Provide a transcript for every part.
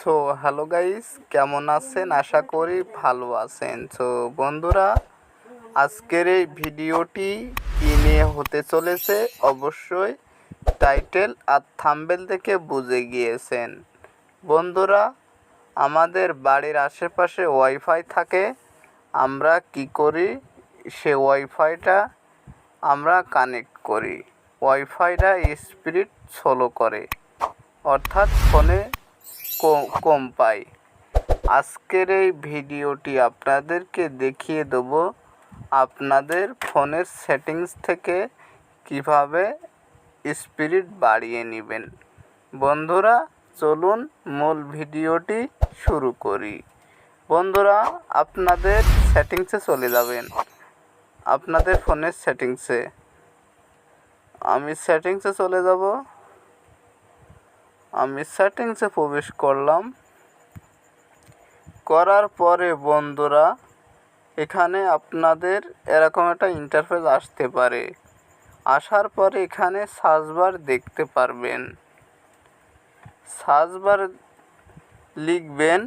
So hello guys কেমন আছেন? আশা করি ভালো আছেন। সো বন্ধুরা, আজকের এই ভিডিওটি কী নিয়ে হতে চলেছে? অবশ্যই টাইটেল আর থাম্বেল থেকে বুঝে গিয়েছেন। বন্ধুরা, আমাদের বাড়ির আশেপাশে ওয়াইফাই থাকে। আমরা কি করি? সে ওয়াইফাইটা আমরা কানেক্ট করি। ওয়াইফাইটা স্পিরিট স্লো করে। অর্থাৎ ফোনে কম পাই। আজকের এই ভিডিওটি আপনাদেরকে দেখিয়ে দেব আপনাদের ফোনের সেটিংস থেকে কীভাবে স্পিরিট বাড়িয়ে নেবেন। বন্ধুরা, চলুন মূল ভিডিওটি শুরু করি। বন্ধুরা, আপনাদের সেটিংসে চলে যাবেন। আপনাদের ফোনের সেটিংসে। আমি সেটিংসে চলে যাব। আমি সেটিংসে প্রবেশ করলাম। করার পরে, বন্ধুরা, এখানে আপনাদের এরকম একটা ইন্টারফেস আসতে পারে। আসার পরে এখানে সার্চবার দেখতে পারবেন। সার্চবার লিখবেন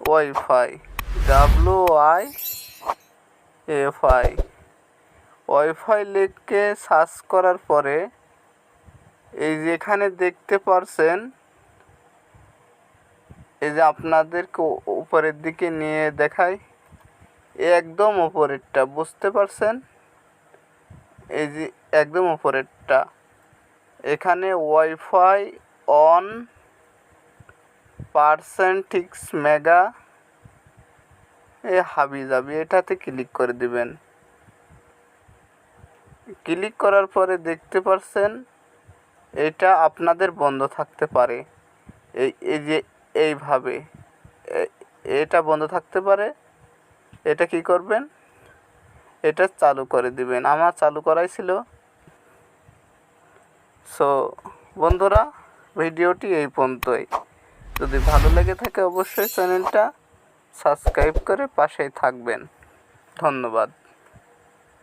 wifi W I F I wifi লিখে সার্চ করার পরে এই যে এখানে দেখতে পারছেন, এই যে আপনাদেরকে উপরের দিকে নিয়ে দেখাই। একদম উপরেরটা, বুঝতে পারছেন? এই যে একদম উপরেরটা। এখানে ওয়াইফাই অন পার্সেন্টিক্স মেগা। এ হাবি যাবি এটাতে ক্লিক করে দিবেন। ক্লিক করার পরে দেখতে পারছেন এটা আপনাদের বন্ধ থাকতে পারে। এই এই যে, এইভাবে। এটা বন্ধ থাকতে পারে। এটা কি করবেন? এটা চালু করে দিবেন। আমার চালু করাই ছিল। সো বন্ধুরা, ভিডিওটি এই পর্যন্তই। যদি ভালো লেগে থাকে, অবশ্যই চ্যানেলটা সাবস্ক্রাইব করে পাশেই থাকবেন। ধন্যবাদ।